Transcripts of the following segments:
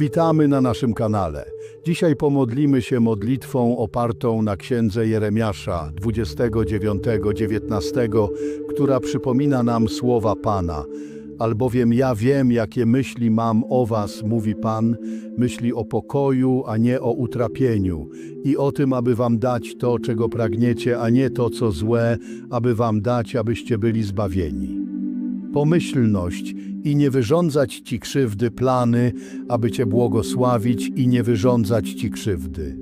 Witamy na naszym kanale. Dzisiaj pomodlimy się modlitwą opartą na księdze Jeremiasza 29-19, która przypomina nam słowa Pana. Albowiem ja wiem, jakie myśli mam o was, mówi Pan, myśli o pokoju, a nie o utrapieniu, i o tym, aby wam dać to, czego pragniecie, a nie to, co złe, aby wam dać, abyście byli zbawieni pomyślność i nie wyrządzać Ci krzywdy plany, aby Cię błogosławić i nie wyrządzać Ci krzywdy.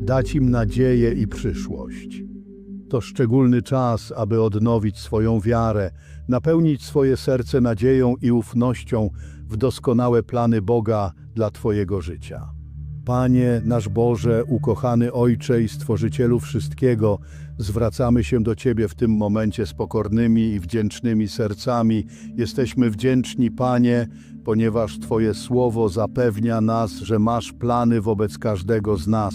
Dać im nadzieję i przyszłość. To szczególny czas, aby odnowić swoją wiarę, napełnić swoje serce nadzieją i ufnością w doskonałe plany Boga dla Twojego życia. Panie, nasz Boże, ukochany Ojcze i Stworzycielu wszystkiego, zwracamy się do Ciebie w tym momencie z pokornymi i wdzięcznymi sercami. Jesteśmy wdzięczni, Panie, ponieważ Twoje słowo zapewnia nas, że masz plany wobec każdego z nas.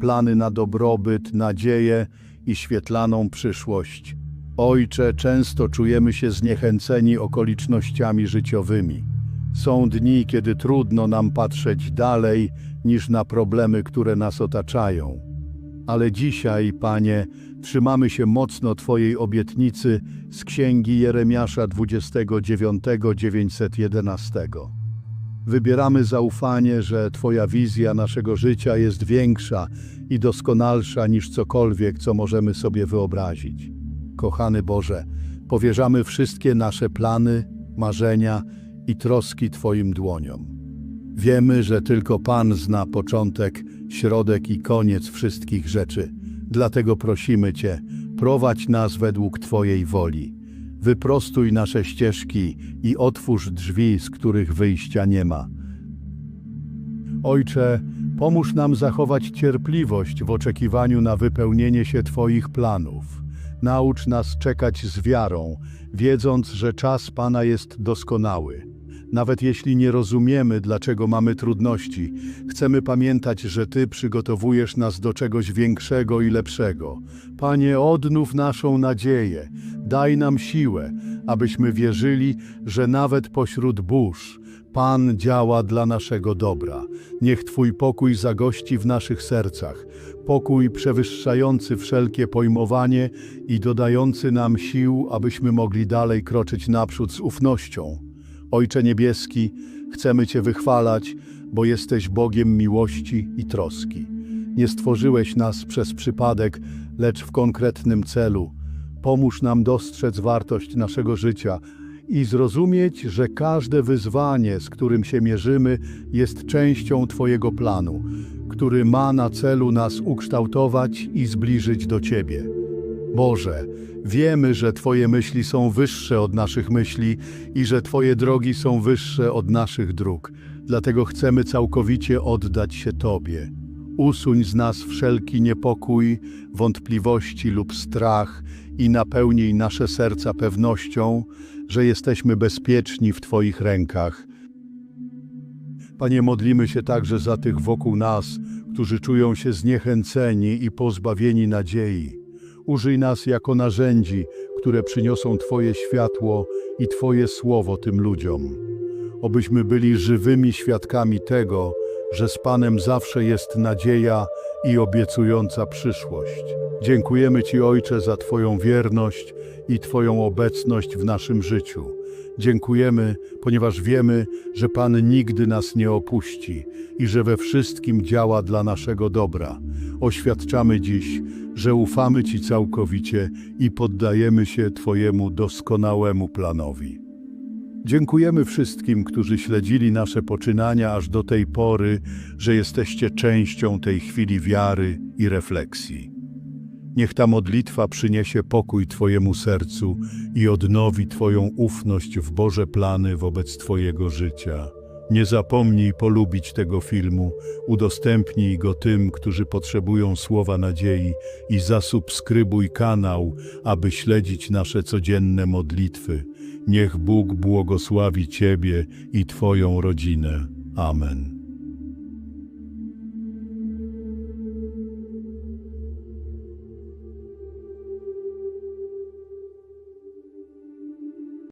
Plany na dobrobyt, nadzieję i świetlaną przyszłość. Ojcze, często czujemy się zniechęceni okolicznościami życiowymi. Są dni, kiedy trudno nam patrzeć dalej niż na problemy, które nas otaczają. Ale dzisiaj, Panie, trzymamy się mocno Twojej obietnicy z księgi Jeremiasza 29:911. Wybieramy zaufanie, że Twoja wizja naszego życia jest większa i doskonalsza niż cokolwiek, co możemy sobie wyobrazić. Kochany Boże, powierzamy wszystkie nasze plany, marzenia i troski Twoim dłoniom. Wiemy, że tylko Pan zna początek, środek i koniec wszystkich rzeczy. Dlatego prosimy Cię, prowadź nas według Twojej woli. Wyprostuj nasze ścieżki i otwórz drzwi, z których wyjścia nie ma. Ojcze, pomóż nam zachować cierpliwość w oczekiwaniu na wypełnienie się Twoich planów. Naucz nas czekać z wiarą, wiedząc, że czas Pana jest doskonały. Nawet jeśli nie rozumiemy, dlaczego mamy trudności, chcemy pamiętać, że Ty przygotowujesz nas do czegoś większego i lepszego. Panie, odnów naszą nadzieję, daj nam siłę, abyśmy wierzyli, że nawet pośród burz Pan działa dla naszego dobra. Niech Twój pokój zagości w naszych sercach, pokój przewyższający wszelkie pojmowanie i dodający nam sił, abyśmy mogli dalej kroczyć naprzód z ufnością. Ojcze Niebieski, chcemy Cię wychwalać, bo jesteś Bogiem miłości i troski. Nie stworzyłeś nas przez przypadek, lecz w konkretnym celu. Pomóż nam dostrzec wartość naszego życia i zrozumieć, że każde wyzwanie, z którym się mierzymy, jest częścią Twojego planu, który ma na celu nas ukształtować i zbliżyć do Ciebie. Boże, wiemy, że Twoje myśli są wyższe od naszych myśli i że Twoje drogi są wyższe od naszych dróg. Dlatego chcemy całkowicie oddać się Tobie. Usuń z nas wszelki niepokój, wątpliwości lub strach i napełnij nasze serca pewnością, że jesteśmy bezpieczni w Twoich rękach. Panie, modlimy się także za tych wokół nas, którzy czują się zniechęceni i pozbawieni nadziei. Użyj nas jako narzędzi, które przyniosą Twoje światło i Twoje słowo tym ludziom. Obyśmy byli żywymi świadkami tego, że z Panem zawsze jest nadzieja i obiecująca przyszłość. Dziękujemy Ci, Ojcze, za Twoją wierność i Twoją obecność w naszym życiu. Dziękujemy, ponieważ wiemy, że Pan nigdy nas nie opuści i że we wszystkim działa dla naszego dobra. Oświadczamy dziś, że ufamy Ci całkowicie i poddajemy się Twojemu doskonałemu planowi. Dziękujemy wszystkim, którzy śledzili nasze poczynania aż do tej pory, że jesteście częścią tej chwili wiary i refleksji. Niech ta modlitwa przyniesie pokój Twojemu sercu i odnowi Twoją ufność w Boże plany wobec Twojego życia. Nie zapomnij polubić tego filmu, udostępnij go tym, którzy potrzebują słowa nadziei i zasubskrybuj kanał, aby śledzić nasze codzienne modlitwy. Niech Bóg błogosławi Ciebie i Twoją rodzinę. Amen.